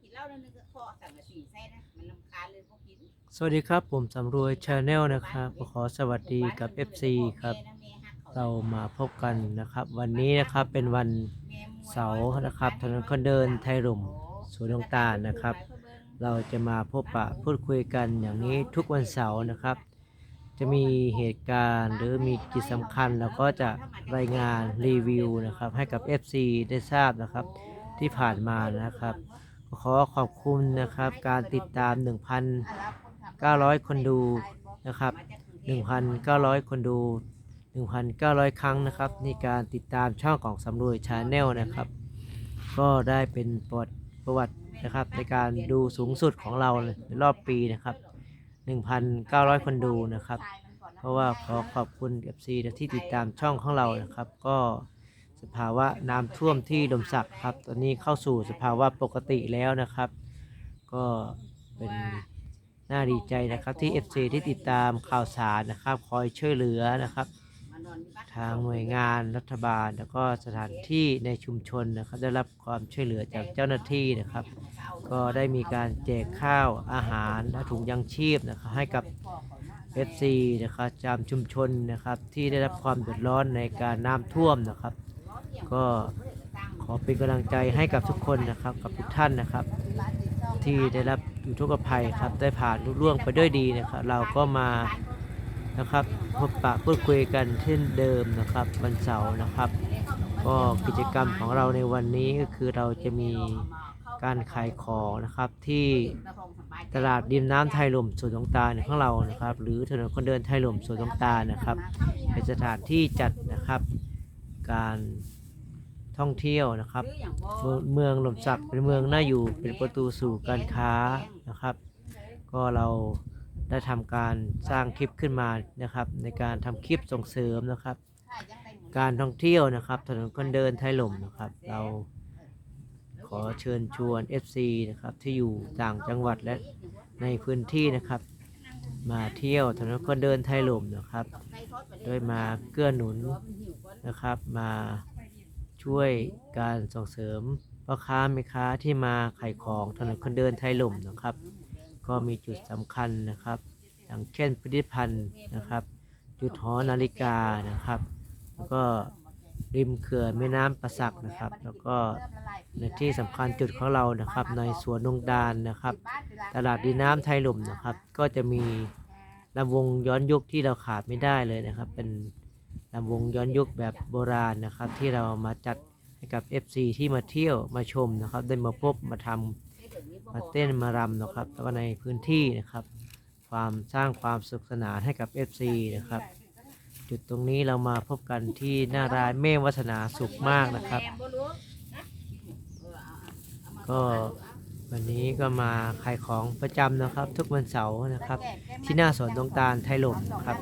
กินเหล้าแล้วนึกว่าพอสังกะสีใส่นะมันลำคาญเลยพวกกินสวัสดีครับผมสำรวยชาแนลนะครับขอสวัสดีกับ FC ครับ เรามาพบกันนะครับ วันนี้นะครับเป็นวันเสาร์นะครับถนนคนเดินไทยหล่มสวนดงตาลนะครับ เราจะมาพบปะพูดคุยกันอย่างนี้ทุกวันเสาร์นะครับ จะมีเหตุการณ์หรือมีกิจสำคัญเราก็จะรายงานรีวิวนะครับ ให้กับ FC ได้ทราบนะครับ ที่ผ่านมานะครับ ขอขอบคุณนะครับ การติดตาม 1,900 คนดูนะครับ 1,900 คนดู 1,900 ครั้งนะครับในการติดตามช่องของสำรวยชาแนลนะครับ ก็ได้เป็นประวัติประวัตินะครับ ในการดูสูงสุดของเราในรอบปีนะครับ 1,900 คนดูนะครับ เพราะว่าขอขอบคุณ FC ที่ติดตามช่องของเรานะครับ ก็ สภาวะน้ำท่วมที่ดมสักครับ ตอนนี้เข้าสู่สภาวะปกติแล้วนะครับ ก็เป็นน่าดีใจนะครับที่ FC ที่ติดตามข่าวสารนะครับ คอยช่วยเหลือนะครับ ทางหน่วยงานรัฐบาล แล้วก็สถานที่ในชุมชนนะครับ ได้รับความช่วยเหลือจากเจ้าหน้าที่นะครับ ก็ได้มีการแจกข้าวอาหารและถุงยังชีพนะครับให้กับ FC นะครับจามชุมชนนะครับที่ได้รับความเดือดร้อนในการน้ำท่วมนะครับ ก็ขอเป็นกำลังใจให้กับทุกคนนะครับ กับทุกท่านนะครับ ที่ได้รับอุทกภัยครับ ได้ผ่านลุล่วงไปด้วยดีนะครับ เราก็มานะครับพบปะพูดคุยกันเช่นเดิมนะครับวันเสาร์นะครับ ก็กิจกรรมของเราในวันนี้ก็คือเราจะมีการขายของนะครับ ที่ตลาดริมน้ำไทยลมสวนสงตาของเรานะครับ หรือถนนคนเดินไทยลมสวนสงตานะครับเป็นสถานที่จัดนะครับ การ ท่องเที่ยวนะครับเมืองเมืองหล่มสักเป็นเมืองน่าอยู่เป็นประตูสู่การค้านะครับ ก็เราได้ทำการสร้างคลิปขึ้นมานะครับ ในการทำคลิปส่งเสริมนะครับ การท่องเที่ยวนะครับ ถนนคนเดินไทยหล่มนะครับ เราขอเชิญชวน FC นะครับที่อยู่ต่างจังหวัดและในพื้นที่นะครับ มาเที่ยวถนนคนเดินไทยหล่มนะครับ โดยมาเกื้อหนุนนะครับมา ช่วยการส่งเสริมพ่อค้าแม่ค้าที่มาขายของถนนคนเดินไทยหล่มนะครับ ก็มีจุดสำคัญนะครับ อย่างเช่นผลิตภัณฑ์นะครับ จุดหอนาฬิกานะครับ แล้วก็ริมเขื่อนแม่น้ำประสักนะครับ แล้วก็ในที่สำคัญจุดของเรานะครับ ในสวนนงดานนะครับ ตลาดดีน้ำไทยหล่มนะครับ ก็จะมีลำวงย้อนยุคที่เราขาดไม่ได้เลยนะครับ เป็น ลำวงย้อนยุคแบบโบราณนะครับ ที่เรามาจัดให้กับ FC ที่มาเที่ยวมาชมนะครับ ได้มาพบมาทำมาเต้นมารำนะครับแล้วก็ในพื้นที่นะครับ ความสร้างความสุขสนานให้กับ FC นะครับ จุดตรงนี้เรามาพบกันที่หน้าร้านเมฆวัฒนาสุขมากนะครับ ก็ วันนี้ก็มาขายของประจำนะครับ ทุกวันเสาร์นะครับ ที่หน้าสวนดงตาลไทยหลมนะครับ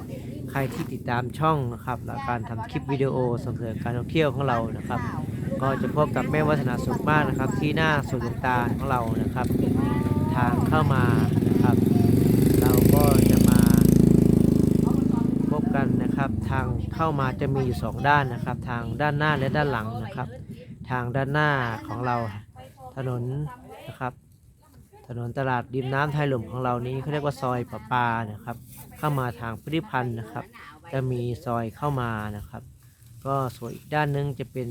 ใครที่ติดตามช่องนะครับและการทำคลิปวิดีโอส่งเสริมการท่องเที่ยวของเรานะครับ ก็จะพบกับแม่วัฒนาสุขมากนะครับ ที่หน้าสวนดงตาลของเรานะครับ ทางเข้ามานะครับ เราก็จะมาพบกันนะครับทางเข้ามาจะมีอยู่สองด้านนะครับ ทางด้านหน้าและด้านหลังนะครับ ทางด้านหน้าของเราถนน นะครับ ถนนตลาดริมน้ำไทยหล่มของเรานี้เขาเรียกว่าซอยประปานะครับ เข้ามาทางพุทธิพันธ์นะครับ จะมีซอยเข้ามานะครับ ก็ส่วนอีกด้านหนึงจะเป็น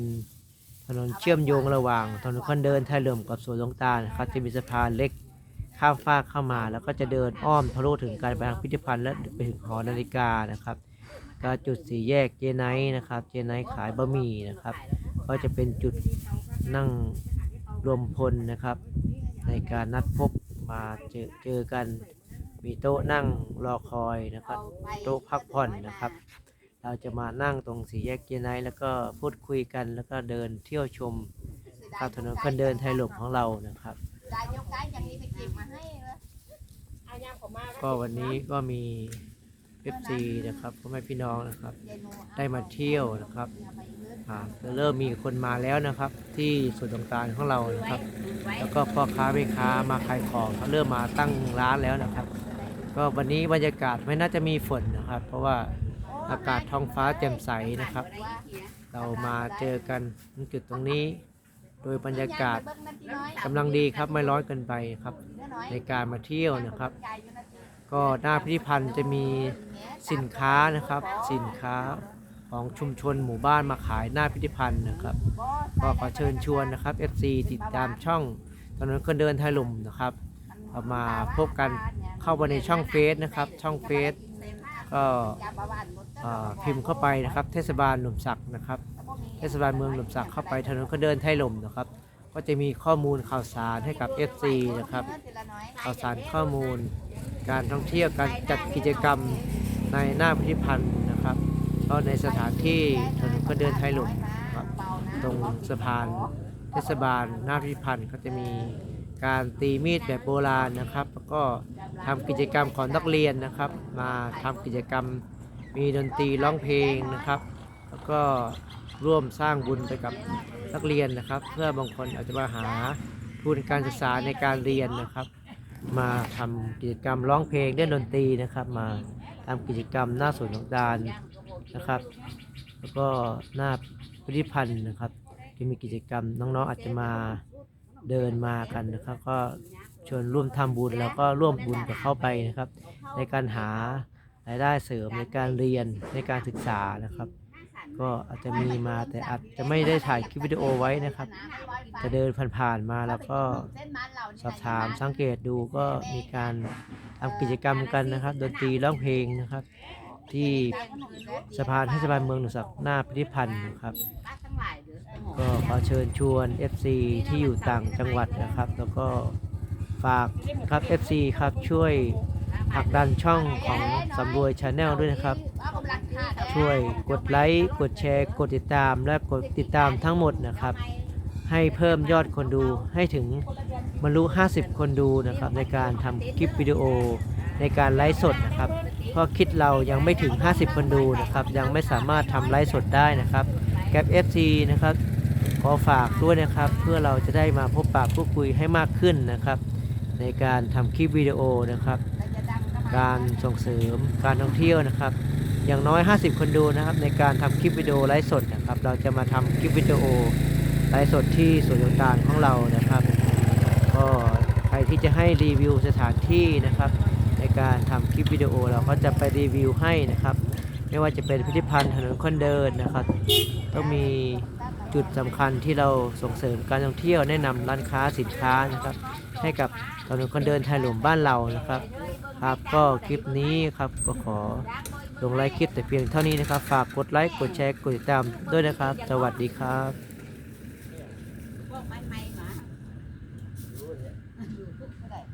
ถนนเชื่อมโยงระหว่างถนนคนเดินไทยหล่มกับสวนลงตาลนะครับ จะมีสะพานเล็กข้ามฟากเข้ามาแล้วก็จะเดินอ้อมทะลุถึงการไปทางพิพิธภัณฑ์และไปถึงหอนาฬิกานะครับก็จุดสี่แยกเจไนนะครับ เจไนขายบะหมี่นะครับ ก็จะเป็นจุดนั่งรวมพลนะครับ การนัดพบมาเจอเจอกันมีโต๊ะนั่งรอคอยนะครับโต๊ะพักผ่อนนะครับ เราจะมานั่งตรงสี่แยกเจไนท์แล้วก็พูดคุยกันแล้วก็เดินเที่ยวชมครับถนนคนเดินไทยหลบของเรานะครับ ก็วันนี้ก็มี FC นะครับพ่อแม่พี่น้องนะครับ ได้มาเที่ยวนะครับ อ่าเริ่มมีคนมาแล้วนะครับ ที่ส่วนต่างของเรานะครับ แล้วก็พ่อค้าแม่ค้ามาขายของเขาเริ่มมาตั้งร้านแล้วนะครับ ก็วันนี้บรรยากาศไม่น่าจะมีฝนนะครับ เพราะว่าอากาศท้องฟ้าแจ่มใสนะครับ เรามาเจอกันจุดตรงนี้ โดยบรรยากาศกำลังดีครับไม่ร้อนเกินไปครับ ในการมาเที่ยวนะครับ ก็หน้าพิพิธภัณฑ์จะมีสินค้านะครับ สินค้า ของชุมชนหมู่บ้านมาขายหน้าพิพิธภัณฑ์นะครับก็ขอเชิญชวนนะครับ FC ติดตามช่องถนนคนเดินไทยลมนะครับมาพบกันเข้าไปในช่องเฟซนะครับ ช่องเฟซก็พิมพ์เข้าไปนะครับ เทศบาลหนุ่มศักดิ์นะครับ เทศบาลเมืองหนุ่มศักดิ์เข้าไปถนนคนเดินไทยลมนะครับ ก็จะมีข้อมูลข่าวสารให้กับ FC นะครับ ข่าวสารข้อมูล การท่องเที่ยวการจัดกิจกรรมในหน้าพิพิธภัณฑ์ ก็ในสถานที่ถนนคนเดินไทยหลมครับ ตรงสะพานเทศบาลหน้าพิพิธภัณฑ์ก็จะมีการตีมีดแบบโบราณนะครับ แล้วก็ทำกิจกรรมของนักเรียนนะครับ มาทำกิจกรรมมีดนตรีร้องเพลงนะครับ แล้วก็ร่วมสร้างบุญไปกับนักเรียนนะครับ เพื่อบางคนอาจจะมาหาทุนการศึกษาในการเรียนนะครับ มาทำกิจกรรมร้องเพลงเล่นดนตรีนะครับ มาทำกิจกรรมหน้าสวนดอกดาน นะครับ แล้วก็หน้าพิพิธภัณฑ์นะครับที่มีกิจกรรมน้องๆอาจจะมาเดินมากันนะครับ ก็ชวนร่วมทำบุญแล้วก็ร่วมบุญกับเข้าไปนะครับ ในการหารายได้เสริมในการเรียนในการศึกษานะครับ ก็อาจจะมีมาแต่อาจจะไม่ได้ถ่ายคลิปวิดีโอไว้นะครับ จะเดินผ่านๆมาแล้วก็สอบถามสังเกตดูก็มีการทำกิจกรรมกันนะครับ ดนตรีร้องเพลงนะครับ ที่สะพานเทศบาลเมืองหนุสักหน้าพิพิธภัณฑ์นะครับ ก็ขอเชิญชวน FC ที่อยู่ต่างจังหวัดนะครับ แล้วก็ฝากครับ FC ครับช่วยผลักดันช่องของสำรวยชาแนลด้วยนะครับ ช่วยกดไลค์กดแชร์ กดติดตามและกดติดตามทั้งหมดนะครับ ให้เพิ่มยอดคนดูให้ถึงบรรลุ 50 คนดูนะครับ ในการทำคลิปวิดีโอในการไลฟ์สดนะครับ ราะคิดเรายังไม่ถึง 50 คนดูนะครับ ยังไม่สามารถทำไลฟ์สดได้นะครับแกป FC นะครับ ขอฝากด้วยนะครับ เพื่อเราจะได้มาพบปะพูดคุยให้มากขึ้นนะครับ ในการทำคลิปวิดีโอนะครับ การส่งเสริมการท่องเที่ยวนะครับ อย่างน้อย 50 คนดูนะครับ ในการทำคลิปวิดีโอไลฟ์สดนะครับ เราจะมาทำคลิปวิดีโอไลฟ์สดที่สวนต่างๆของเรานะครับ ก็ใครที่จะให้รีวิวสถานที่นะครับ ในการทำคลิปวิดีโอเราก็จะไปรีวิวให้นะครับ ไม่ว่าจะเป็นพิพิธภัณฑ์ถนนคนเดินนะครับ ต้องมีจุดสำคัญที่เราส่งเสริมการท่องเที่ยวแนะนำร้านค้าสินค้านะครับ ให้กับถนนคนเดินไทยหลวมบ้านเรานะครับ ครับก็คลิปนี้ครับก็ขอลงไลค์คลิปแต่เพียงเท่านี้นะครับ ฝากกดไลค์กดแชร์กดติดตามด้วยนะครับ สวัสดีครับ